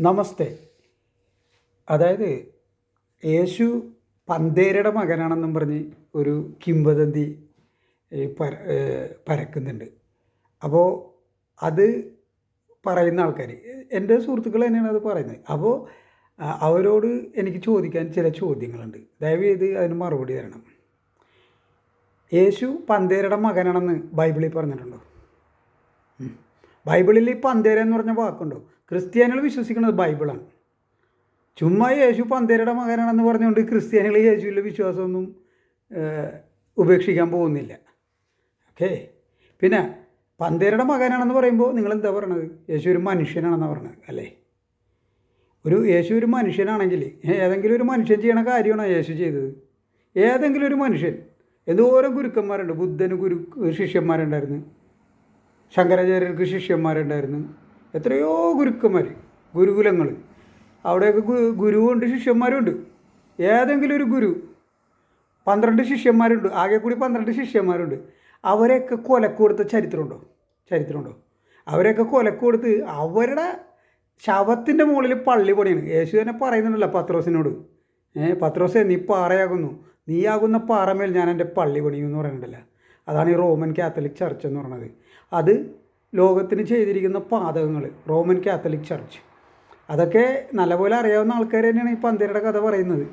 നമസ്തേ. അതായത് യേശു പന്തേരയുടെ മകനാണെന്നും പറഞ്ഞ് ഒരു കിംവദന്തി പര പരക്കുന്നുണ്ട്. അപ്പോൾ അത് പറയുന്ന ആൾക്കാർ എന്റെ സുഹൃത്തുക്കൾ തന്നെയാണ് അത് പറയുന്നത്. അപ്പോൾ അവരോട് എനിക്ക് ചോദിക്കാൻ ചില ചോദ്യങ്ങളുണ്ട്. ദയവ് ചെയ്ത് അതിന് മറുപടി തരണം. യേശു പന്തേരയുടെ മകനാണെന്ന് ബൈബിളിൽ പറഞ്ഞിട്ടുണ്ടോ? ബൈബിളിൽ ഈ പന്തേര എന്ന് പറഞ്ഞ വാക്കുണ്ടോ? ക്രിസ്ത്യാനികൾ വിശ്വസിക്കുന്നത് ബൈബിളാണ്. ചുമ്മാ യേശു പന്തേരുടെ മകനാണെന്ന് പറഞ്ഞുകൊണ്ട് ക്രിസ്ത്യാനികൾ യേശുവിന്റെ വിശ്വാസമൊന്നും ഉപേക്ഷിക്കാൻ പോകുന്നില്ല. ഓക്കേ? പിന്നെ പന്തേരുടെ മകനാണെന്ന് പറയുമ്പോൾ നിങ്ങൾ എന്താ പറയണത്? യേശു ഒരു മനുഷ്യനാണെന്നാണ് പറയണത് അല്ലേ? ഒരു യേശു ഒരു മനുഷ്യനാണെങ്കിൽ ഏതെങ്കിലും ഒരു മനുഷ്യൻ ചെയ്യണ കാര്യമാണോ യേശു ചെയ്തത്? ഏതെങ്കിലും ഒരു മനുഷ്യൻ. എന്തോരം ഗുരുക്കന്മാരുണ്ട്. ബുദ്ധന് ഗുരു ശിഷ്യന്മാരുണ്ടായിരുന്നു. ശങ്കരാചാര്യർക്ക് ശിഷ്യന്മാരുണ്ടായിരുന്നു. എത്രയോ ഗുരുക്കന്മാർ ഗുരുകുലങ്ങൾ. അവിടെയൊക്കെ ഗുരുവുണ്ട് ശിഷ്യന്മാരുണ്ട്. ഏതെങ്കിലും ഒരു ഗുരു പന്ത്രണ്ട് ശിഷ്യന്മാരുണ്ട് ആകെ കൂടി പന്ത്രണ്ട് ശിഷ്യന്മാരുണ്ട്. അവരെയൊക്കെ കൊലക്ക് കൊടുത്ത ചരിത്രമുണ്ടോ? ചരിത്രമുണ്ടോ? അവരെയൊക്കെ കൊലക്ക് കൊടുത്ത് അവരുടെ ശവത്തിന്റെ മുകളിൽ പള്ളി പണിയാണ്. യേശു തന്നെ പറയുന്നുണ്ടല്ലോ പത്രോസിനോട്. ഏ പത്രോസേ നീ പാറയാകുന്നു. നീയാകുന്ന പാറമേൽ ഞാൻ എന്റെ പള്ളി പണിയും എന്ന് പറയുന്നുണ്ടല്ലോ. അതാണ് ഈ റോമൻ കാത്തലിക് ചർച്ച് എന്ന് പറയുന്നത്. അത് ലോകത്തിന് ചെയ്തിരിക്കുന്ന പാതകങ്ങൾ റോമൻ കാത്തലിക് ചർച്ച്. അതൊക്കെ നല്ലപോലെ അറിയാവുന്ന ആൾക്കാർ തന്നെയാണ് ഈ പന്തേരുടെ കഥ പറയുന്നത്.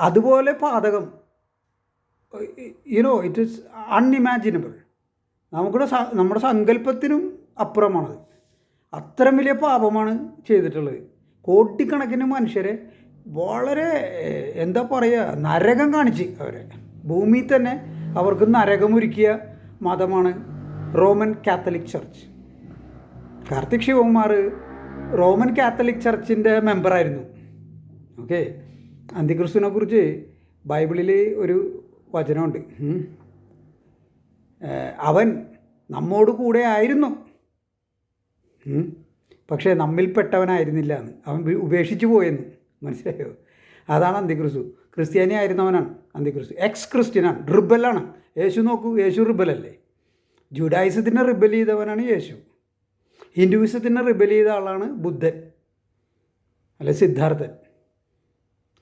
അതുപോലെ പാതകം you know it is unimaginable നമുക്കിവിടെ നമ്മുടെ സങ്കല്പത്തിനും അപ്പുറമാണത്. അത്രയും വലിയ പാപമാണ് ചെയ്തിട്ടുള്ളത്. കോടിക്കണക്കിന് മനുഷ്യരെ വളരെ എന്താ പറയുക നരകം കാണിച്ച് അവരെ. ഭൂമിയിൽ തന്നെ അവർക്ക് നരകമൊരുക്കിയ മതമാണ് Roman Catholic church. Karthik Sivakumar Roman Catholic ചർച്ചിന്റെ മെമ്പറായിരുന്നു. ഓക്കെ. അന്തിക്രിസ്തുവിനെ കുറിച്ച് ബൈബിളിൽ ഒരു വചനമുണ്ട്. അവൻ നമ്മോട് കൂടെ ആയിരുന്നു. പക്ഷേ നമ്മിൽപ്പെട്ടവനായിരുന്നില്ല എന്ന്. അവൻ ഉപേക്ഷിച്ചു പോയെന്ന്. മനസ്സിലായോ? അതാണ് അന്തിക്രിസ്തു. ക്രിസ്ത്യാനി ആയിരുന്നവനാണ് അന്തിക്രിസ്തു. എക്സ് ക്രിസ്ത്യനാണ്. റിബലാണ്. യേശു നോക്കൂ യേശു റിബലല്ലേ? ജുഡായിസത്തിനെ റിബൽ ചെയ്തവനാണ് യേശു. ഹിന്ദുവിസത്തിനെ റിബൽ ചെയ്ത ആളാണ് ബുദ്ധൻ അല്ലെ സിദ്ധാർത്ഥൻ.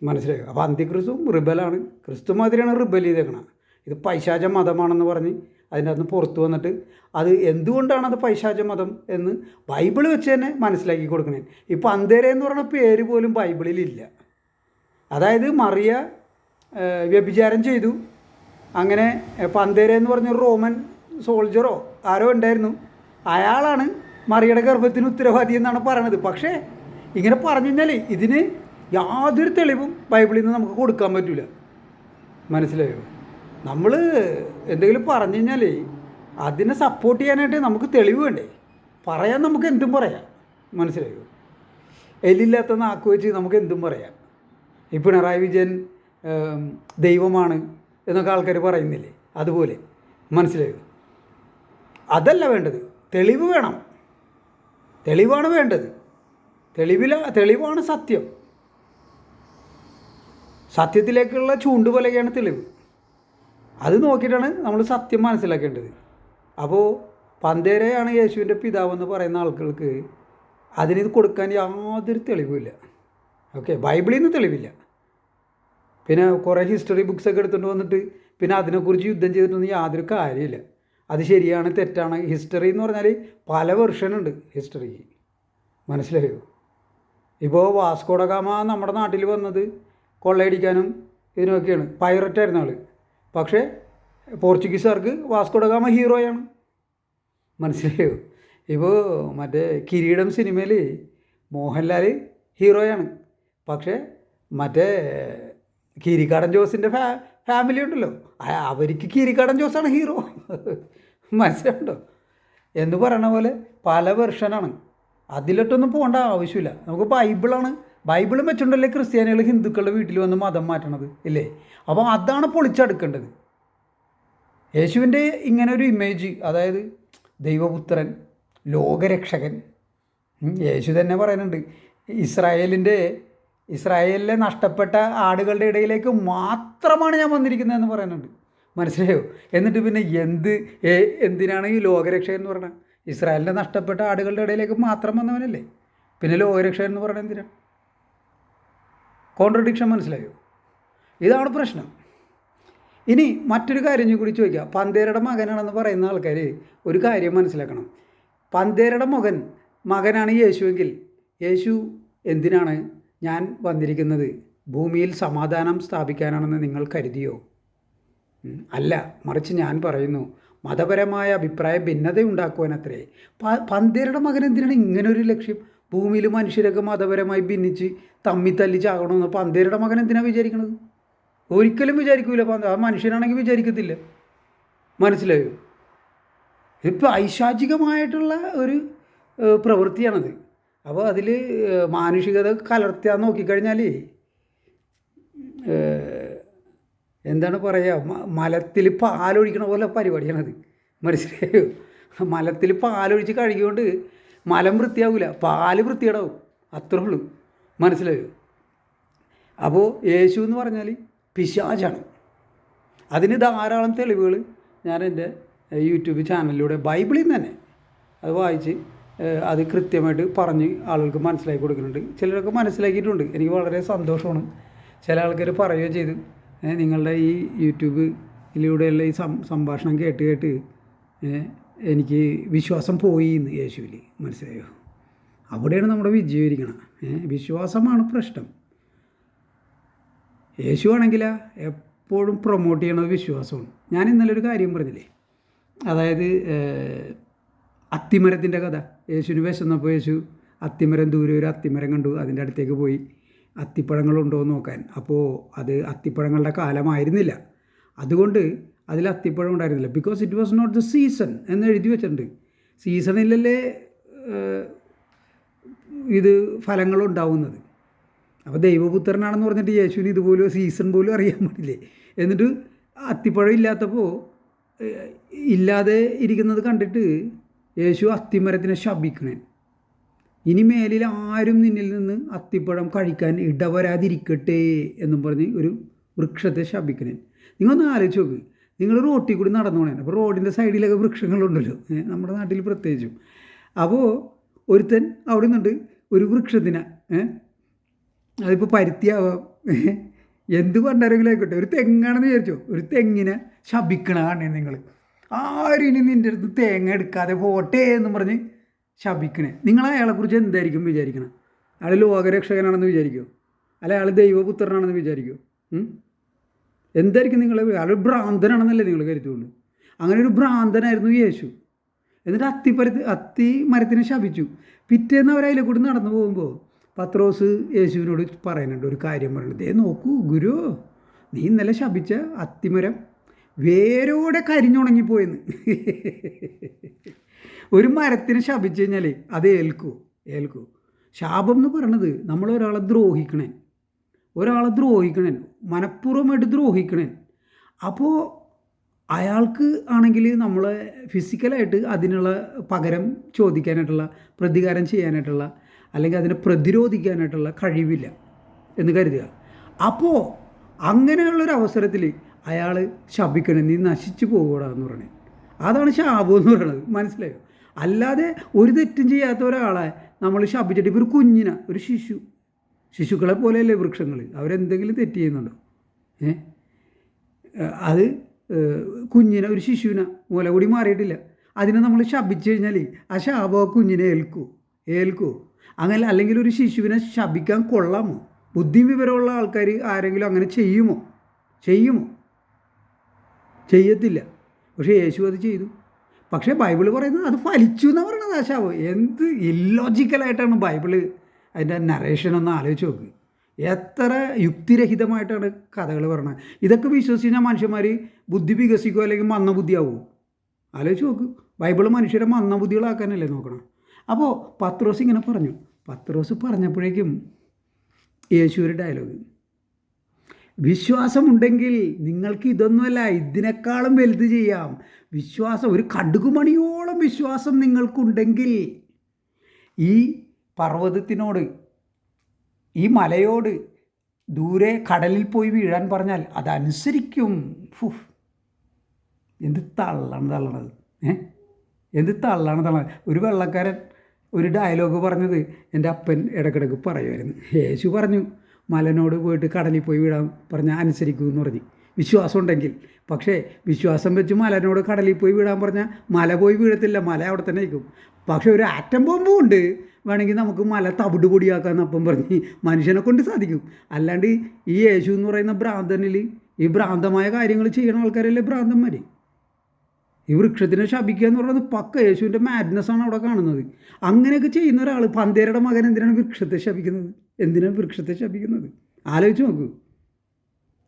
മനസ്സിലായോ? അപ്പോൾ അന്ത്യക്രിസ്തുവും റിബലാണ്. ക്രിസ്തു മാതിരിയാണ് റിബൽ ചെയ്തേക്കണം ഇത് പൈശാച മതമാണെന്ന് പറഞ്ഞ് അതിന്റെ അകത്ത് പുറത്ത് വന്നിട്ട് അത് എന്തുകൊണ്ടാണ് അത് പൈശാച മതം എന്ന് ബൈബിൾ വെച്ച് തന്നെ മനസ്സിലാക്കി കൊടുക്കണേ. ഇപ്പോൾ അന്തേര എന്ന് പറഞ്ഞ പേര് പോലും ബൈബിളിലില്ല. അതായത് മറിയ വ്യഭിചാരം ചെയ്തു. അങ്ങനെ പന്തേര എന്ന് പറഞ്ഞ റോമൻ സോൾജറോ ആരോ ഉണ്ടായിരുന്നു. അയാളാണ് മറിയുടെ ഗർഭത്തിന് ഉത്തരവാദി എന്നാണ് പറയണത്. പക്ഷേ ഇങ്ങനെ പറഞ്ഞു കഴിഞ്ഞാൽ ഇതിന് യാതൊരു തെളിവും ബൈബിളിൽ നിന്ന് നമുക്ക് കൊടുക്കാൻ പറ്റില്ല മനസ്സിലായോ? നമ്മൾ എന്തെങ്കിലും പറഞ്ഞു കഴിഞ്ഞാൽ അതിനെ സപ്പോർട്ട് ചെയ്യാനായിട്ട് നമുക്ക് തെളിവ് വേണ്ടേ? പറയാൻ നമുക്ക് എന്തും പറയാം. മനസ്സിലായോ? എല്ലില്ലാത്ത നാക്ക് വെച്ച് നമുക്ക് എന്തും പറയാം. ഈ പിണറായി വിജയൻ ദൈവമാണ് എന്നൊക്കെ ആൾക്കാർ പറയുന്നില്ലേ? അതുപോലെ. മനസ്സിലായോ? അതല്ല വേണ്ടത്. തെളിവ് വേണം. തെളിവാണ് വേണ്ടത്. തെളിവില തെളിവാണ് സത്യം. സത്യത്തിലേക്കുള്ള ചൂണ്ടുപോലെയാണ് തെളിവ്. അത് നോക്കിയിട്ടാണ് നമ്മൾ സത്യം മനസ്സിലാക്കേണ്ടത്. അപ്പോൾ പന്തേരയാണ് യേശുവിന്റെ പിതാവെന്ന് പറയുന്ന ആളുകൾക്ക് ഇത് കൊടുക്കാൻ യാതൊരു തെളിവുമില്ല. ഓക്കെ ബൈബിളിൽ നിന്ന് തെളിവില്ല. പിന്നെ കുറേ ഹിസ്റ്ററി ബുക്സൊക്കെ എടുത്തുകൊണ്ട് വന്നിട്ട് പിന്നെ അതിനെക്കുറിച്ച് യുദ്ധം ചെയ്തിട്ടൊന്നും യാതൊരു കാര്യമില്ല. അത് ശരിയാണ് തെറ്റാണ്. ഹിസ്റ്ററി എന്ന് പറഞ്ഞാൽ പല വെർഷനുണ്ട് ഹിസ്റ്ററിക്ക് മനസ്സിലായോ? ഇപ്പോൾ വാസ്കോഡഗാമ നമ്മുടെ നാട്ടിൽ വന്നത് കൊള്ളയടിക്കാനും ഇതിനൊക്കെയാണ്. പൈററ്റ് ആയിരുന്ന ആൾ പക്ഷേ പോർച്ചുഗീസുകാർക്ക് വാസ്കോഡഗാമ ഹീറോയാണ് മനസ്സിലായോ? ഇപ്പോൾ മറ്റേ കിരീടം സിനിമയിൽ മോഹൻലാൽ ഹീറോയാണ് പക്ഷേ മറ്റേ കിരിക്കാടൻ ജോസിന്റെ ഫാ ഫാമിലി ഉണ്ടല്ലോ. അവർക്ക് കീരിക്കാടൻ ജോസാണ് ഹീറോ മനസ്സിലുണ്ടോ എന്ന് പറയണ പോലെ പല വെർഷനാണ് അതിലോട്ടൊന്നും പോകേണ്ട ആവശ്യമില്ല. നമുക്ക് ബൈബിളാണ് ബൈബിളും വെച്ചിട്ടുണ്ടല്ലേ ക്രിസ്ത്യാനികൾ ഹിന്ദുക്കളുടെ വീട്ടിൽ വന്ന് മതം മാറ്റണത് ഇല്ലേ? അപ്പോൾ അതാണ് പൊളിച്ചെടുക്കേണ്ടത്. യേശുവിന്റെ ഇങ്ങനെ ഒരു ഇമേജ് അതായത് ദൈവപുത്രൻ ലോകരക്ഷകൻ യേശു തന്നെ പറയുന്നുണ്ട് ഇസ്രായേലിന്റെ ഇസ്രായേലിലെ നഷ്ടപ്പെട്ട ആടുകളുടെ ഇടയിലേക്ക് മാത്രമാണ് ഞാൻ വന്നിരിക്കുന്നത് എന്ന് പറയുന്നുണ്ട്. മനസ്സിലായോ? എന്നിട്ട് പിന്നെ എന്ത് എന്തിനാണ് ഈ ലോകരക്ഷ എന്ന് പറഞ്ഞാൽ ഇസ്രായേലിന്റെ നഷ്ടപ്പെട്ട ആടുകളുടെ ഇടയിലേക്ക് മാത്രം വന്നവനല്ലേ? പിന്നെ ലോകരക്ഷ എന്ന് പറയുന്നത് എന്തിനാണ് കോൺട്രഡിക്ഷൻ മനസ്സിലായോ? ഇതാണ് പ്രശ്നം. ഇനി മറ്റൊരു കാര്യം കൂടി ചോദിക്കാം. പന്തേരയുടെ മകനാണെന്ന് പറയുന്ന ആൾക്കാർ ഒരു കാര്യം മനസ്സിലാക്കണം. പന്തേരയുടെ മകൻ മകനാണ് യേശുവെങ്കിൽ യേശു എന്തിനാണ് ഞാൻ വന്നിരിക്കുന്നത് ഭൂമിയിൽ സമാധാനം സ്ഥാപിക്കാനാണെന്ന് നിങ്ങൾ കരുതിയോ? അല്ല മറിച്ച് ഞാൻ പറയുന്നു മതപരമായ അഭിപ്രായ ഭിന്നത ഉണ്ടാക്കുവാനത്രേ പ പന്തേരുടെ മകൻ എന്തിനാണ് ഇങ്ങനൊരു ലക്ഷ്യം? ഭൂമിയിൽ മനുഷ്യരൊക്കെ മതപരമായി ഭിന്നിച്ച് തമ്മി തല്ലി ചാകണമെന്ന് പന്തേരുടെ മകൻ എന്തിനാണ് വിചാരിക്കണത്? ഒരിക്കലും വിചാരിക്കൂല പന്ത ആ മനുഷ്യനാണെങ്കിൽ വിചാരിക്കത്തില്ല. മനസ്സിലായോ? ഇപ്പം ഐശാചികമായിട്ടുള്ള ഒരു പ്രവൃത്തിയാണത്. അപ്പോൾ അതിൽ മാനുഷികത കലർത്താൻ നോക്കിക്കഴിഞ്ഞാൽ എന്താണ് പറയുക മലത്തിൽ പാലൊഴിക്കണ പോലെ പരിപാടിയാണത്. മനസ്സിലായോ? മലത്തിൽ പാലൊഴിച്ച് കഴുകിക്കൊണ്ട് മലം വൃത്തിയാവില്ല പാൽ വൃത്തിയടാവും അത്രേ ഉള്ളൂ. മനസ്സിലായോ? അപ്പോൾ യേശു എന്ന് പറഞ്ഞാൽ പിശാചാണ്. അതിന് ധാരാളം തെളിവുകൾ ഞാൻ എന്റെ യൂട്യൂബ് ചാനലിലൂടെ ബൈബിളിൽ നിന്ന് തന്നെ അത് വായിച്ച് അത് കൃത്യമായിട്ട് പറഞ്ഞ് ആളുകൾക്ക് മനസ്സിലാക്കി കൊടുക്കുന്നുണ്ട്. ചിലരൊക്കെ മനസ്സിലാക്കിയിട്ടുണ്ട്. എനിക്ക് വളരെ സന്തോഷമാണ്. ചില ആൾക്കാർ പറയുകയും ചെയ്തു നിങ്ങളുടെ ഈ യൂട്യൂബിലൂടെയുള്ള ഈ സംഭാഷണം കേട്ട് കേട്ട് എനിക്ക് വിശ്വാസം പോയി എന്ന് യേശുവിൽ മനസ്സിലായോ? അവിടെയാണ് നമ്മുടെ വിജയം ഇരിക്കണം. വിശ്വാസമാണ് പ്രശ്നം. യേശു ആണെങ്കിൽ എപ്പോഴും പ്രൊമോട്ട് ചെയ്യണത് വിശ്വാസമാണ്. ഞാൻ ഇന്നലെ ഒരു കാര്യം പറഞ്ഞില്ലേ? അതായത് അത്തിമരത്തിന്റെ കഥ. യേശുവിന് വിശന്നപ്പോൾ യേശു അത്തിമരം ദൂരെ ഒരു അത്തിമരം കണ്ടു. അതിന്റെ അടുത്തേക്ക് പോയി. അത്തിപ്പഴങ്ങളുണ്ടോ എന്ന് നോക്കാൻ. അപ്പോൾ അത് അത്തിപ്പഴങ്ങളുടെ കാലമായിരുന്നില്ല. അതുകൊണ്ട് അതിൽ അത്തിപ്പഴം ഉണ്ടായിരുന്നില്ല. Because it was not the season എന്ന് എഴുതി വെച്ചിട്ടുണ്ട്. സീസണിലല്ലേ ഇത് ഫലങ്ങളുണ്ടാവുന്നത് അപ്പോൾ ദൈവപുത്രനാണെന്ന് പറഞ്ഞിട്ട് യേശുവിന് ഇതുപോലും സീസൺ പോലും അറിയാൻ പറ്റില്ലേ? എന്നിട്ട് അത്തിപ്പഴം ഇല്ലാത്തപ്പോൾ ഇല്ലാതെ ഇരിക്കുന്നത് കണ്ടിട്ട് യേശു അത്തിമരത്തിനെ ശപിക്കണേ. ഇനി മേലിൽ ആരും നിന്നിൽ നിന്ന് അത്തിപ്പഴം കഴിക്കാൻ ഇടവരാതിരിക്കട്ടെ എന്നും പറഞ്ഞ് ഒരു വൃക്ഷത്തെ ശപിക്കണേ. നിങ്ങളൊന്ന് ആലോചിച്ച് നോക്ക്. നിങ്ങൾ റോട്ടിൽ കൂടി നടന്നു പോണേ അപ്പോൾ റോഡിന്റെ സൈഡിലൊക്കെ വൃക്ഷങ്ങളുണ്ടല്ലോ. നമ്മുടെ നാട്ടിൽ പ്രത്യേകിച്ചും. അപ്പോൾ ഒരുത്തൻ അവിടെ നിന്നുണ്ട് ഒരു വൃക്ഷത്തിന് അതിപ്പോൾ പരുത്തിയാവാം. എന്ത് പറഞ്ഞാരെങ്കിലും ആയിക്കോട്ടെ. ഒരു തെങ്ങാണെന്ന് വിചാരിച്ചോ. ഒരു തെങ്ങിനെ ശപിക്കണ കാണേ നിങ്ങൾ. ആരും ഇനി നിന്റെ അടുത്ത് തേങ്ങ എടുക്കാതെ പോട്ടെ എന്ന് പറഞ്ഞ് ശപിക്കണേ. നിങ്ങൾ അയാളെക്കുറിച്ച് എന്തായിരിക്കും വിചാരിക്കണം? അയാൾ ലോകരക്ഷകനാണെന്ന് വിചാരിക്കുമോ അല്ല അയാൾ ദൈവപുത്രനാണെന്ന് വിചാരിക്കുമോ എന്തായിരിക്കും നിങ്ങൾ അയാൾ ഭ്രാന്തനാണെന്നല്ലേ നിങ്ങൾ കരുതുള്ളൂ. അങ്ങനെ ഒരു ഭ്രാന്തനായിരുന്നു യേശു. എന്നിട്ട് അത്തിപ്പരത്ത് അത്തി മരത്തിനെ ശപിച്ചു. പിറ്റേന്ന് അവർ കൂടി നടന്നു പോകുമ്പോൾ പത്രോസ് യേശുവിനോട് പറയുന്നുണ്ട് ഒരു കാര്യം പറയുന്നത് ദേ നോക്കൂ ഗുരു നീ ഇന്നലെ ശപിച്ച അത്തിമരം വേരോടെ കരിഞ്ഞുണങ്ങിപ്പോയെന്ന് ഒരു മരത്തിന് ശപിച്ചു കഴിഞ്ഞാൽ അത് ഏൽക്കൂ ഏൽക്കൂ. ശാപം എന്ന് പറയണത് നമ്മൾ ഒരാളെ ദ്രോഹിക്കണേ. ഒരാളെ ദ്രോഹിക്കണേ. മനഃപൂർവമായിട്ട് ദ്രോഹിക്കണേ. അപ്പോൾ അയാൾക്ക് ആണെങ്കിൽ നമ്മൾ ഫിസിക്കലായിട്ട് അതിനുള്ള പകരം ചോദിക്കാനായിട്ടുള്ള പ്രതികാരം ചെയ്യാനായിട്ടുള്ള അല്ലെങ്കിൽ അതിനെ പ്രതിരോധിക്കാനായിട്ടുള്ള കഴിവില്ല എന്ന് കരുതുക. അപ്പോൾ അങ്ങനെയുള്ളൊരു അവസരത്തിൽ അയാൾ ശപിക്കണം നീ നശിച്ചു പോകൂടാ എന്ന് പറയണേ അതാണ് ശാപം എന്ന് പറയുന്നത്. മനസ്സിലായോ? അല്ലാതെ ഒരു തെറ്റും ചെയ്യാത്ത ഒരാളെ നമ്മൾ ശപിച്ചിട്ട് ഇപ്പോൾ ഒരു കുഞ്ഞിനെ ഒരു ശിശു. ശിശുക്കളെ പോലെയല്ലേ വൃക്ഷങ്ങൾ അവരെന്തെങ്കിലും തെറ്റ് ചെയ്യുന്നുണ്ടോ? ഏ? അത് കുഞ്ഞിനെ ഒരു ശിശുവിനെ മുല കൂടി മാറിയിട്ടില്ല. അതിനെ നമ്മൾ ശപിച്ചു കഴിഞ്ഞാൽ ആ ശാപം കുഞ്ഞിനെ ഏൽക്കൂ? ഏൽക്കൂ? അങ്ങനെ അല്ലെങ്കിൽ ഒരു ശിശുവിനെ ശപിക്കാൻ കൊള്ളാമോ? ബുദ്ധിയും വിവരമുള്ള ആൾക്കാർ ആരെങ്കിലും അങ്ങനെ ചെയ്യുമോ? ചെയ്യുമോ? ചെയ്യത്തില്ല. പക്ഷേ യേശു അത് ചെയ്തു. പക്ഷേ ബൈബിൾ പറയുന്നത് അത് ഫലിച്ചു എന്നാണ് പറയുന്നത് ആശാവ്? എന്ത് ഇല്ലോജിക്കലായിട്ടാണ് ബൈബിൾ അതിന്റെ നറേഷൻ ഒന്ന് ആലോചിച്ച് നോക്ക്. എത്ര യുക്തിരഹിതമായിട്ടാണ് കഥകൾ പറയുന്നത് ഇതൊക്കെ കഴിഞ്ഞാൽ മനുഷ്യന്മാർ ബുദ്ധി വികസിക്കുമോ അല്ലെങ്കിൽ മന്ദബുദ്ധിയാവുമോ ആലോചിച്ച് നോക്ക്. ബൈബിൾ മനുഷ്യരെ മന്ദബുദ്ധികളാക്കാനല്ലേ നോക്കണം. അപ്പോൾ പത്രോസ് ഇങ്ങനെ പറഞ്ഞു. പത്രോസ് പറഞ്ഞപ്പോഴേക്കും യേശു ഒരു ഡയലോഗ് വിശ്വാസമുണ്ടെങ്കിൽ നിങ്ങൾക്ക് ഇതൊന്നുമല്ല ഇതിനേക്കാളും വലുത് ചെയ്യാം. വിശ്വാസം ഒരു കടുകുമണിയോളം വിശ്വാസം നിങ്ങൾക്കുണ്ടെങ്കിൽ ഈ പർവതത്തിനോട് ഈ മലയോട് ദൂരെ കടലിൽ പോയി വീഴാൻ പറഞ്ഞാൽ അതനുസരിക്കും. ഫുഫ് എന്ത് തള്ളാണ് തള്ളണത്? ഏ? എന്ത് തള്ളാണ് തള്ളണത്? ഒരു വെള്ളക്കാരൻ ഒരു ഡയലോഗ് പറഞ്ഞത് എന്റെ അപ്പൻ ഇടക്കിടക്ക് പറയുമായിരുന്നു. യേശു പറഞ്ഞു മലനോട് പോയിട്ട് കടലിൽ പോയി വിടാൻ പറഞ്ഞാൽ അനുസരിക്കൂ എന്ന് പറഞ്ഞു. വിശ്വാസം ഉണ്ടെങ്കിൽ പക്ഷേ വിശ്വാസം വെച്ച് മലനോട് കടലിൽ പോയി വീടാൻ പറഞ്ഞാൽ മല പോയി വീഴത്തില്ല മല അവിടെ തന്നെ നിൽക്കും. പക്ഷേ ഒരു ആറ്റം ബോംബും ഉണ്ട്. വേണമെങ്കിൽ നമുക്ക് മല തവിട് പൊടിയാക്കാമെന്ന് അപ്പം പറഞ്ഞ് മനുഷ്യനെ കൊണ്ട് സാധിക്കും. അല്ലാണ്ട് ഈ യേശു എന്ന് പറയുന്ന ഭ്രാന്തനിൽ ഈ ഭ്രാന്തമായ കാര്യങ്ങൾ ചെയ്യുന്ന ആൾക്കാരല്ലേ ഭ്രാന്തന്മാർ ഈ വൃക്ഷത്തിനെ ശപിക്കുക എന്ന് പറയുന്നത് പക്ക യേശുവിന്റെ മാഡ്നസ് ആണ് അവിടെ കാണുന്നത്. അങ്ങനെയൊക്കെ ചെയ്യുന്ന ഒരാൾ പന്തേരുടെ മകൻ എന്തിനാണ് വൃക്ഷത്തെ ശപിക്കുന്നത്? എന്തിനാണ് വൃക്ഷത്തെ ശപിക്കുന്നത്? ആലോചിച്ച് നോക്കൂ.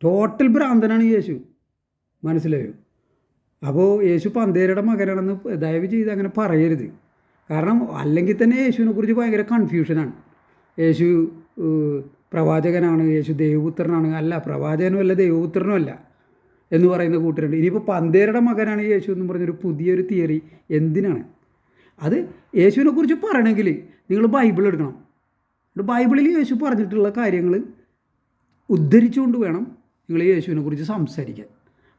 ടോട്ടൽ ഭ്രാന്തനാണ് യേശു. മനസ്സിലായോ? അപ്പോൾ യേശു പന്തേരുടെ മകനാണെന്ന് ദയവ് ചെയ്ത് അങ്ങനെ പറയരുത്. കാരണം അല്ലെങ്കിൽ തന്നെ യേശുവിനെ കുറിച്ച് ഭയങ്കര കൺഫ്യൂഷനാണ് യേശു പ്രവാചകനാണ് യേശു ദൈവപുത്രനാണ്. അല്ല പ്രവാചകനും അല്ല ദൈവപുത്രനും അല്ല. എന്ന് പറയുന്ന കൂട്ടരുണ്ട്. ഇനിയിപ്പോൾ പന്തേരുടെ മകനാണ് യേശു എന്ന് പറഞ്ഞൊരു പുതിയൊരു തിയറി എന്തിനാണ്? അത് യേശുവിനെക്കുറിച്ച് പറയണമെങ്കിൽ നിങ്ങൾ ബൈബിൾ എടുക്കണം. ബൈബിളിൽ യേശു പറഞ്ഞിട്ടുള്ള കാര്യങ്ങൾ ഉദ്ധരിച്ചുകൊണ്ട് വേണം നിങ്ങൾ യേശുവിനെക്കുറിച്ച് സംസാരിക്കാൻ.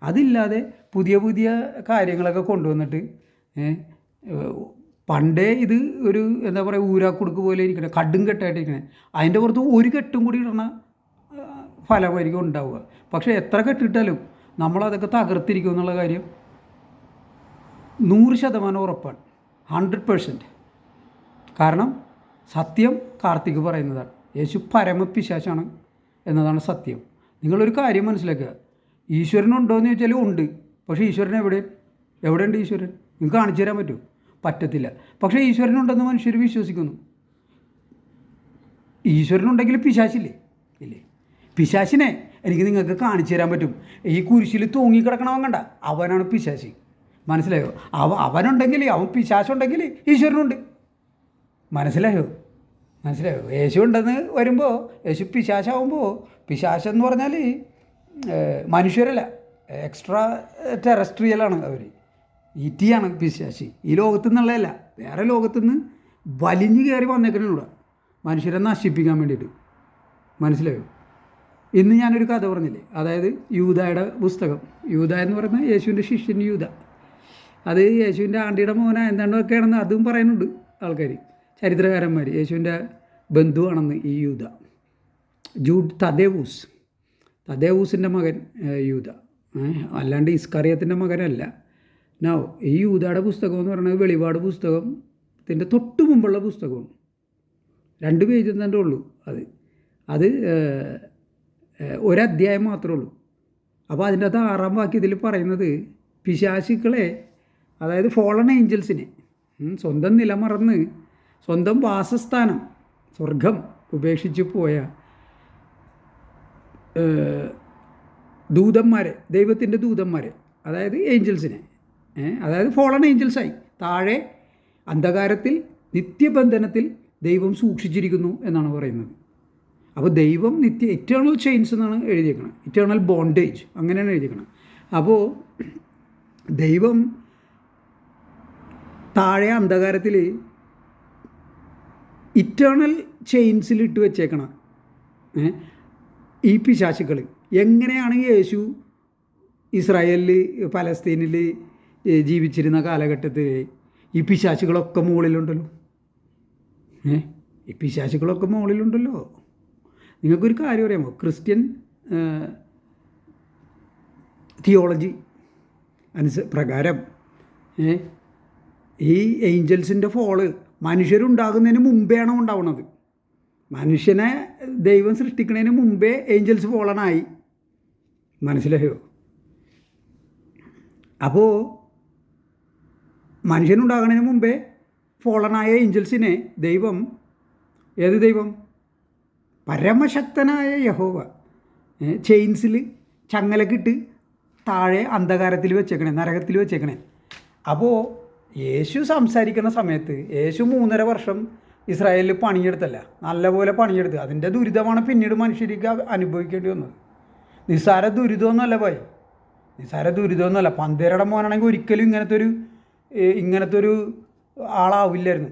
അതില്ലാതെ പുതിയ പുതിയ കാര്യങ്ങളൊക്കെ കൊണ്ടുവന്നിട്ട് പണ്ടേ ഇത് ഒരു എന്താ പറയുക ഊരാക്കുടുക്ക് പോലെ ഇരിക്കണേ കടും കെട്ടായിട്ട് ഇരിക്കണേ അതിന്റെ പുറത്ത് ഒരു കെട്ടും കൂടി ഇടണ ഫലമായിരിക്കും ഉണ്ടാവുക. പക്ഷേ എത്ര കെട്ടിട്ടാലും നമ്മളതൊക്കെ തകർത്തിരിക്കും എന്നുള്ള കാര്യം നൂറ് ശതമാനം ഉറപ്പാണ്. ഹൺഡ്രഡ് പേഴ്സന്റ് കാരണം സത്യം കാർത്തിക് പറയുന്നതാണ്. യേശു പരമപിശാശാണ് എന്നതാണ് സത്യം. നിങ്ങളൊരു കാര്യം മനസ്സിലാക്കുക. ഈശ്വരനുണ്ടോ എന്ന് ചോദിച്ചാൽ ഉണ്ട്. പക്ഷേ ഈശ്വരൻ എവിടെ? എവിടെയുണ്ട് ഈശ്വരൻ? നിങ്ങൾക്ക് കാണിച്ചു തരാൻ പറ്റുമോ? പറ്റത്തില്ല. പക്ഷേ ഈശ്വരനുണ്ടെന്ന് മനുഷ്യർ വിശ്വസിക്കുന്നു. ഈശ്വരനുണ്ടെങ്കിൽ പിശാശില്ലേ ഇല്ലേ? പിശാശിനെ എനിക്ക് നിങ്ങൾക്ക് കാണിച്ചു തരാൻ പറ്റും. ഈ കുരിശിൽ തൂങ്ങിക്കിടക്കണവൻ കണ്ട അവനാണ് പിശാശി. മനസ്സിലായോ? അവ അവനുണ്ടെങ്കിൽ അവൻ പിശാശുണ്ടെങ്കിൽ ഈശ്വരനുണ്ട്. മനസ്സിലായോ? മനസ്സിലായോ? യേശു ഉണ്ടെന്ന് വരുമ്പോൾ യേശു പിശാശാവുമ്പോൾ പിശാശ് എന്ന് പറഞ്ഞാൽ മനുഷ്യരല്ല. എക്സ്ട്രാ ടെറസ്ട്രിയലാണ് അവർ ഇറ്റിയാണ് പിശാശി. ഈ ലോകത്തു നിന്നുള്ളതല്ല വേറെ ലോകത്തു നിന്ന് വലിഞ്ഞു കയറി വന്നേക്കണിവിടെ മനുഷ്യരെ നശിപ്പിക്കാൻ വേണ്ടിയിട്ട്. മനസ്സിലായോ? ഇന്ന് ഞാനൊരു കഥ പറഞ്ഞില്ലേ? അതായത് യൂതയുടെ പുസ്തകം. യൂത എന്ന് പറയുന്നത് യേശുവിന്റെ ശിഷ്യൻ യൂത അത് യേശുവിന്റെ ആണ്ടിയുടെ മോന എന്താണ്ടൊക്കെയാണെന്ന് അതും പറയുന്നുണ്ട് ആൾക്കാർ ചരിത്രകാരന്മാർ യേശുവിന്റെ ബന്ധുവാണെന്ന് ഈ യൂത ജൂഡ് തദേവൂസ്. തദേവൂസിന്റെ മകൻ യൂത അല്ലാണ്ട് ഇസ്കറിയത്തിന്റെ മകനല്ല. നോ ഈ യൂതയുടെ പുസ്തകം എന്ന് പറയുന്നത് വെളിപാട് പുസ്തകത്തിന്റെ തൊട്ട് മുമ്പുള്ള പുസ്തകമാണ്. രണ്ട് പേജ് തന്നെ ഉള്ളൂ അത് അത് ഒരധ്യായം മാത്രമേ ഉള്ളൂ. അപ്പോൾ അതിന്റെ അകത്ത് ആറാം വാക്യത്തിൽ പറയുന്നത് പിശാശുക്കളെ അതായത് ഫോളൺ ഏഞ്ചൽസിനെ സ്വന്തം നിലമറന്ന് സ്വന്തം വാസസ്ഥാനം സ്വർഗം ഉപേക്ഷിച്ച് പോയ ദൂതന്മാരെ ദൈവത്തിന്റെ ദൂതന്മാരെ അതായത് ഏഞ്ചൽസിനെ അതായത് ഫോളൺ ഏഞ്ചൽസായി താഴെ അന്ധകാരത്തിൽ നിത്യബന്ധനത്തിൽ ദൈവം സൂക്ഷിച്ചിരിക്കുന്നു എന്നാണ് പറയുന്നത്. അപ്പോൾ ദൈവം നിത്യ ഇറ്റേണൽ ചെയിൻസ് എന്നാണ് എഴുതിയേക്കുന്നത് ഇറ്റേണൽ ബോണ്ടേജ് അങ്ങനെയാണ് എഴുതിയേക്കുന്നത് അപ്പോൾ ദൈവം താഴെ അന്ധകാരത്തിൽ ഇറ്റേണൽ ചെയിൻസിൽ ഇട്ട് വെച്ചേക്കണം? ഈ പിശാശുക്കൾ എങ്ങനെയാണ് യേശു ഇസ്രായേലിൽ പലസ്തീനിൽ ജീവിച്ചിരുന്ന കാലഘട്ടത്തിൽ ഈ പിശാചുകളൊക്കെ മുകളിലുണ്ടല്ലോ? ഏ? ഈ പിശാചുകളൊക്കെ മുകളിലുണ്ടല്ലോ. നിങ്ങൾക്കൊരു കാര്യം അറിയാമോ? ക്രിസ്ത്യൻ തിയോളജി അനുസ പ്രകാരം ഈ ഏഞ്ചൽസിന്റെ ഫോൾ മനുഷ്യരുണ്ടാകുന്നതിന് മുമ്പേയാണ് ഉണ്ടാവുന്നത് മനുഷ്യനെ ദൈവം സൃഷ്ടിക്കുന്നതിന് മുമ്പേ ഏഞ്ചൽസ് ഫോളനായി മനസ്സിലായോ? അപ്പോൾ മനുഷ്യനുണ്ടാകുന്നതിന് മുമ്പേ ഫോളനായ ഏഞ്ചൽസിനെ ദൈവം ഏത് ദൈവം? പരമശക്തനായ യഹോവ. ചെയിൻസിൽ ചങ്ങലക്കിട്ട് താഴെ അന്ധകാരത്തിൽ വെച്ചേക്കണേ നരകത്തിൽ വെച്ചേക്കണേ. അപ്പോൾ യേശു സംസാരിക്കുന്ന സമയത്ത് യേശു മൂന്നര വർഷം ഇസ്രായേലിൽ പണിയെടുത്തല്ല നല്ലപോലെ പണിയെടുത്ത്. അതിന്റെ ദുരിതമാണ് പിന്നീട് മനുഷ്യർക്ക് അനുഭവിക്കേണ്ടി വന്നത്. നിസ്സാര ദുരിതമൊന്നുമല്ല പോയി. നിസ്സാര ദുരിതമൊന്നുമല്ല. പന്തേരയുടെ മോനാണെങ്കിൽ ഒരിക്കലും ഇങ്ങനത്തെ ഒരു ഇങ്ങനത്തെ ഒരു ആളാവില്ലായിരുന്നു.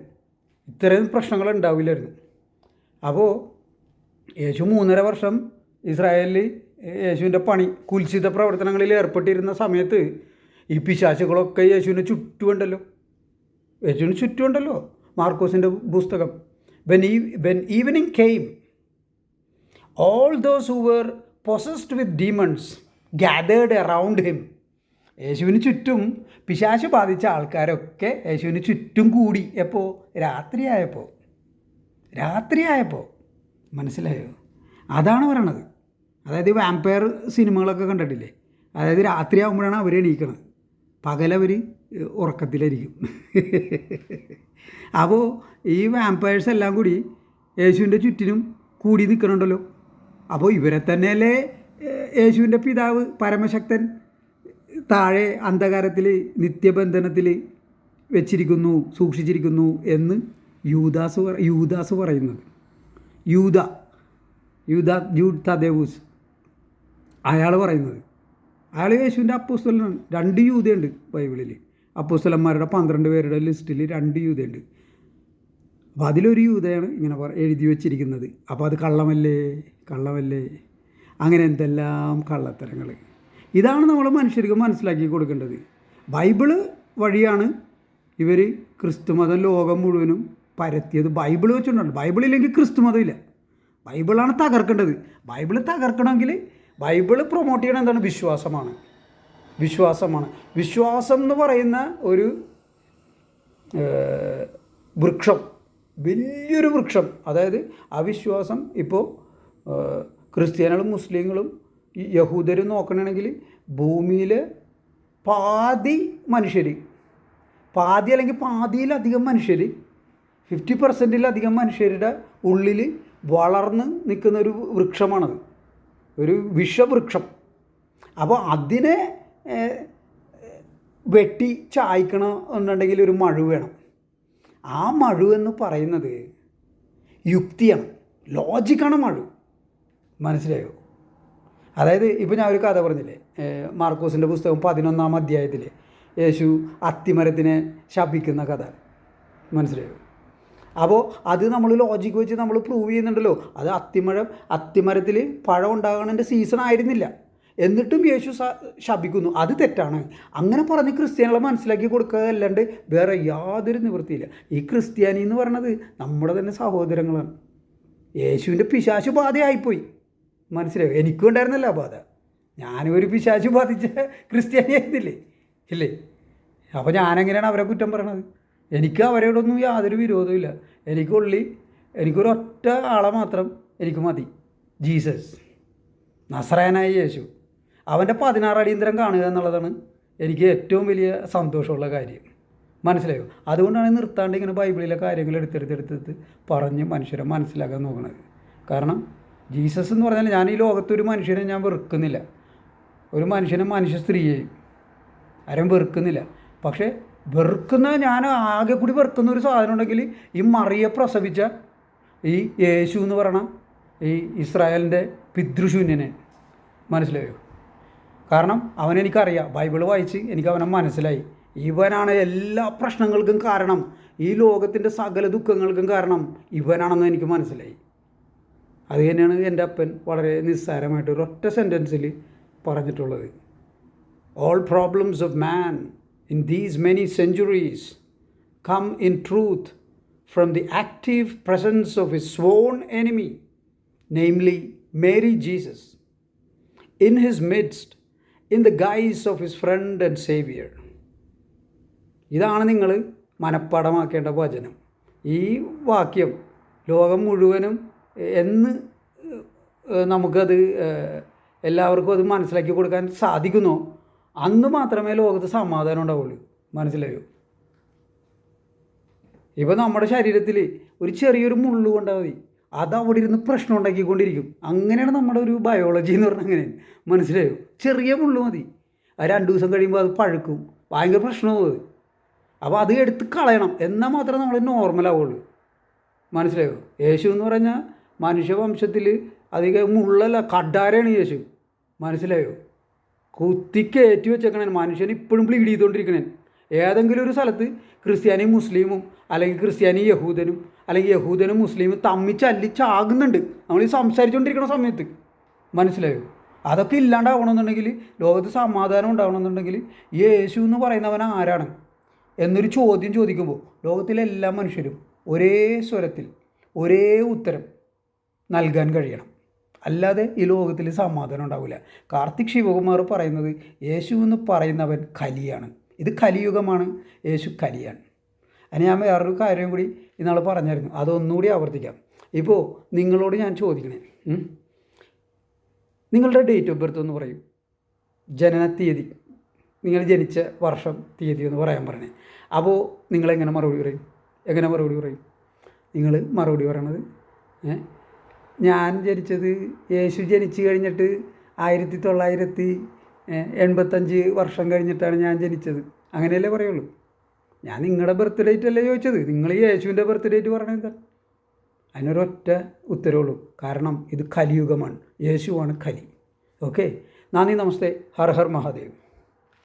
ഇത്രയും പ്രശ്നങ്ങൾ ഉണ്ടാവില്ലായിരുന്നു. അപ്പോൾ യേശു മൂന്നര വർഷം ഇസ്രായേലിൽ യേശുവിന്റെ പണി കുൽസിത പ്രവർത്തനങ്ങളിൽ ഏർപ്പെട്ടിരുന്ന സമയത്ത് ഈ പിശാചുകളൊക്കെ യേശുവിന് ചുറ്റുമുണ്ടല്ലോ. യേശുവിന് ചുറ്റുമുണ്ടല്ലോ മാർക്കോസിന്റെ പുസ്തകം. വെൻ ഈ when evening came all those who were possessed with demons gathered around him യേശുവിന് ചുറ്റും പിശാശ് ബാധിച്ച ആൾക്കാരൊക്കെ യേശുവിന് ചുറ്റും കൂടി. എപ്പോൾ രാത്രിയായപ്പോൾ രാത്രിയായപ്പോൾ മനസ്സിലായോ? അതാണ് പറയണത്. അതായത് വാമ്പയർ സിനിമകളൊക്കെ കണ്ടിട്ടില്ലേ? അതായത് രാത്രിയാകുമ്പോഴാണ് അവർ എണീക്കണത്. പകലവർ ഉറക്കത്തിലായിരിക്കും. അപ്പോൾ ഈ വാമ്പയേഴ്സ് എല്ലാം കൂടി യേശുവിന്റെ ചുറ്റിനും കൂടി നിൽക്കണുണ്ടല്ലോ. അപ്പോൾ ഇവരെ തന്നെയല്ലേ യേശുവിന്റെ പിതാവ് പരമശക്തൻ താഴെ അന്ധകാരത്തിൽ നിത്യബന്ധനത്തിൽ വെച്ചിരിക്കുന്നു സൂക്ഷിച്ചിരിക്കുന്നു എന്ന് യൂദാസ് യൂദാസ് പറയുന്നത്. യൂത യൂത ജൂഡ് ദേവൂസ്. അയാൾ പറയുന്നത്. അയാൾ യേശുവിന്റെ അപ്പോസ്തലനാണ്. രണ്ട് യൂതയുണ്ട് ബൈബിളിൽ അപ്പോസ്തലന്മാരുടെ പന്ത്രണ്ട് പേരുടെ ലിസ്റ്റിൽ രണ്ട് യൂതയുണ്ട്. അപ്പോൾ അതിലൊരു യൂതയാണ് ഇങ്ങനെ എഴുതി വെച്ചിരിക്കുന്നത്. അപ്പോൾ അത് കള്ളമല്ലേ? കള്ളമല്ലേ? അങ്ങനെ എന്തെല്ലാം കള്ളത്തരങ്ങൾ ഇതാണ് നമ്മൾ മനുഷ്യർക്ക് മനസ്സിലാക്കി കൊടുക്കേണ്ടത്. ബൈബിൾ വഴിയാണ് ഇവർ ക്രിസ്തുമതം ലോകം മുഴുവനും പരത്തിയത് ബൈബിൾ വെച്ചുകൊണ്ടാണ് ബൈബിളില്ലെങ്കിൽ ക്രിസ്തു ഇല്ല ബൈബിളാണ് തകർക്കേണ്ടത്. ബൈബിൾ തകർക്കണമെങ്കിൽ ബൈബിൾ പ്രൊമോട്ട് ചെയ്യണം എന്താണ്? വിശ്വാസമാണ്. വിശ്വാസമാണ്. വിശ്വാസം എന്ന് പറയുന്ന ഒരു വൃക്ഷം വലിയൊരു വൃക്ഷം. അതായത് അവിശ്വാസം ഇപ്പോൾ ക്രിസ്ത്യാനികളും മുസ്ലിങ്ങളും യഹൂദരും നോക്കണമെങ്കിൽ ഭൂമിയിൽ പാതി മനുഷ്യർ പാതി അല്ലെങ്കിൽ പാതിയിലധികം മനുഷ്യർ ഫിഫ്റ്റി പെർസെന്റിലധികം മനുഷ്യരുടെ ഉള്ളിൽ വളർന്ന് നിൽക്കുന്ന ഒരു വൃക്ഷമാണത്. ഒരു വിഷവൃക്ഷം. അപ്പോൾ അതിനെ വെട്ടി ചായ്ക്കണം എന്നുണ്ടെങ്കിൽ ഒരു മഴു വേണം. ആ മഴു എന്ന് പറയുന്നത് യുക്തിയാണ്. ലോജിക്കാണ് മഴു. മനസ്സിലായോ? അതായത് ഇപ്പോൾ ഞാൻ ഒരു കഥ പറഞ്ഞില്ലേ മാർക്കോസിന്റെ പുസ്തകം പതിനൊന്നാം അധ്യായത്തിൽ യേശു അത്തിമരത്തിനെ ശപിക്കുന്ന കഥ. മനസ്സിലായോ? അപ്പോൾ അത് നമ്മൾ ലോജിക്ക് വെച്ച് നമ്മൾ പ്രൂവ് ചെയ്യുന്നുണ്ടല്ലോ. അത് അത്തിമരം അത്തിമരത്തിൽ പഴം ഉണ്ടാകണതിന്റെ സീസൺ ആയിരുന്നില്ല. എന്നിട്ടും യേശു ശപിക്കുന്നു. അത് തെറ്റാണ്. അങ്ങനെ പറഞ്ഞ് ക്രിസ്ത്യാനികളെ മനസ്സിലാക്കി കൊടുക്കുക അല്ലാണ്ട് വേറെ യാതൊരു നിവൃത്തിയില്ല. ഈ ക്രിസ്ത്യാനി എന്ന് പറയണത് നമ്മുടെ തന്നെ സഹോദരങ്ങളാണ്. യേശുവിന്റെ പിശാശു ബാധയായിപ്പോയി. മനസ്സിലായോ? എനിക്കും ഉണ്ടായിരുന്നല്ല ബാധ. ഞാനും ഒരു പിശാശു ബാധിച്ച ക്രിസ്ത്യാനി ആയിരുന്നില്ലേ? ഇല്ലേ? അപ്പോൾ ഞാനെങ്ങനെയാണ് അവരെ കുറ്റം പറയണത്? എനിക്ക് അവരോടൊന്നും യാതൊരു വിരോധവും ഇല്ല. എനിക്കുള്ളി എനിക്കൊരൊറ്റ ആളെ മാത്രം എനിക്ക് മതി. ജീസസ് നസറായനായ യേശു. അവന്റെ പതിനാറ് അടിയന്തരം കാണുക എന്നുള്ളതാണ് എനിക്ക് ഏറ്റവും വലിയ സന്തോഷമുള്ള കാര്യം. മനസ്സിലായോ? അതുകൊണ്ടാണ് നിർത്താണ്ട് ഇങ്ങനെ ബൈബിളിലെ കാര്യങ്ങൾ എടുത്തെടുത്തെടുത്ത് പറഞ്ഞ് മനുഷ്യരെ മനസ്സിലാക്കാൻ നോക്കുന്നത് കാരണം ജീസസ് എന്ന് പറഞ്ഞാൽ ഞാൻ ഈ ലോകത്തൊരു മനുഷ്യനെ ഞാൻ വെറുക്കുന്നില്ല. ഒരു മനുഷ്യനെ മനുഷ്യ സ്ത്രീയെയും ആരും വെറുക്കുന്നില്ല. പക്ഷേ വെറുക്കുന്ന ഞാൻ ആകെ കൂടി വെറുക്കുന്ന ഒരു സാധനം ഉണ്ടെങ്കിൽ ഈ മറിയെ പ്രസവിച്ച ഈ യേശു എന്ന് പറയണ ഈ ഇസ്രായേലിന്റെ പിതൃശൂന്യനെ മനസ്സിലായോ? കാരണം അവനെനിക്കറിയാം ബൈബിൾ വായിച്ച് എനിക്ക് അവനെ മനസ്സിലായി. ഇവനാണ് എല്ലാ പ്രശ്നങ്ങൾക്കും കാരണം ഈ ലോകത്തിന്റെ സകല ദുഃഖങ്ങൾക്കും കാരണം ഇവനാണെന്ന് എനിക്ക് മനസ്സിലായി. അത് തന്നെയാണ് എന്റെ അപ്പൻ വളരെ നിസ്സാരമായിട്ട് ഒരൊറ്റ സെന്റൻസിൽ പറഞ്ഞിട്ടുള്ളത്. All problems of man in these many centuries come in truth from the active presence of his sworn enemy, namely Mary Jesus, in his midst, in the guise of his friend and Savior. ഇതാണ് നിങ്ങൾ മനഃപ്പാടമാക്കേണ്ട വചനം ഈ വാക്യം ലോകം മുഴുവനും എന്ന് നമുക്കത് എല്ലാവർക്കും അത് മനസ്സിലാക്കി കൊടുക്കാൻ സാധിക്കുന്നോ അന്ന് മാത്രമേ ലോകത്ത് സമാധാനം ഉണ്ടാവുള്ളൂ. മനസ്സിലായോ? ഇപ്പോൾ നമ്മുടെ ശരീരത്തിൽ ഒരു ചെറിയൊരു മുള്ളു കൊണ്ടാൽ മതി. അത് അവിടെ ഇരുന്ന് പ്രശ്നം ഉണ്ടാക്കിക്കൊണ്ടിരിക്കും. അങ്ങനെയാണ് നമ്മുടെ ഒരു ബയോളജി എന്ന് പറഞ്ഞാൽ അങ്ങനെ. മനസ്സിലായോ? ചെറിയ മുള്ളു മതി. അത് രണ്ട് ദിവസം കഴിയുമ്പോൾ അത് പഴുക്കും. ഭയങ്കര പ്രശ്നമാവും അത്. അപ്പോൾ അത് എടുത്ത് കളയണം. എന്നാൽ മാത്രമേ നമ്മൾ നോർമലാവുള്ളൂ മനസ്സിലായോ? യേശു എന്ന് പറഞ്ഞാൽ മനുഷ്യവംശത്തിൽ അധികം മുള്ളല്ല കഡാരയാണ് യേശു. മനസ്സിലായോ? കുത്തിക്കയറ്റി വെച്ചേക്കണേ. മനുഷ്യൻ ഇപ്പോഴും ബ്ലീഡ് ചെയ്തുകൊണ്ടിരിക്കണേ. ഏതെങ്കിലും ഒരു സ്ഥലത്ത് ക്രിസ്ത്യാനിയും മുസ്ലിമും അല്ലെങ്കിൽ ക്രിസ്ത്യാനി യഹൂദനും അല്ലെങ്കിൽ യഹൂദനും മുസ്ലിമും തമ്മിൽ ചല്ലിച്ചാകുന്നുണ്ട് നമ്മൾ ഈ സംസാരിച്ചുകൊണ്ടിരിക്കുന്ന സമയത്ത്. മനസ്സിലായോ? അതൊക്കെ ഇല്ലാണ്ടാവണമെന്നുണ്ടെങ്കിൽ ലോകത്ത് സമാധാനം ഉണ്ടാവണമെന്നുണ്ടെങ്കിൽ യേശു എന്ന് പറയുന്നവൻ ആരാണ്? എന്നൊരു ചോദ്യം ചോദിക്കുമ്പോൾ ലോകത്തിലെ എല്ലാ മനുഷ്യരും ഒരേ സ്വരത്തിൽ ഒരേ ഉത്തരം നൽകാൻ കഴിയണം. അല്ലാതെ ഈ ലോകത്തിൽ സമാധാനം ഉണ്ടാവില്ല. കാർത്തിക് ശിവകുമാർ പറയുന്നത് യേശു എന്ന് പറയുന്നവൻ കലിയാണ്. ഇത് കലിയുഗമാണ്. യേശു കലിയാണ്. അതിന് ഞാൻ വേറൊരു കാര്യം കൂടി ഇന്നാൾ പറഞ്ഞായിരുന്നു. അതൊന്നുകൂടി ആവർത്തിക്കാം. ഇപ്പോൾ നിങ്ങളോട് ഞാൻ ചോദിക്കണേ. നിങ്ങളുടെ ഡേറ്റ് ഓഫ് ബർത്ത് എന്ന് പറയും. ജനന തീയതി. നിങ്ങൾ ജനിച്ച വർഷം തീയതി എന്ന് പറയാൻ പറഞ്ഞേ. അപ്പോൾ നിങ്ങളെങ്ങനെ മറുപടി പറയും? എങ്ങനെ മറുപടി പറയും? നിങ്ങൾ മറുപടി പറയണത് ഏ? ഞാൻ ജനിച്ചത് യേശു ജനിച്ചു കഴിഞ്ഞിട്ട് ആയിരത്തി തൊള്ളായിരത്തി എൺപത്തഞ്ച് വർഷം കഴിഞ്ഞിട്ടാണ് ഞാൻ ജനിച്ചത്. അങ്ങനെയല്ലേ പറയുള്ളൂ. ഞാൻ നിങ്ങളുടെ ബർത്ത് ഡേറ്റ് അല്ലേ ചോദിച്ചത്? നിങ്ങൾ യേശുവിന്റെ ബർത്ത് ഡേറ്റ് പറഞ്ഞത് അതിനൊരൊറ്റ ഉത്തരവുള്ളൂ കാരണം ഇത് കലിയുഗമാണ്. യേശുവാണ് കലി. ഓക്കെ? നന്ദി നമസ്തേ. ഹർ ഹർ മഹാദേവ്.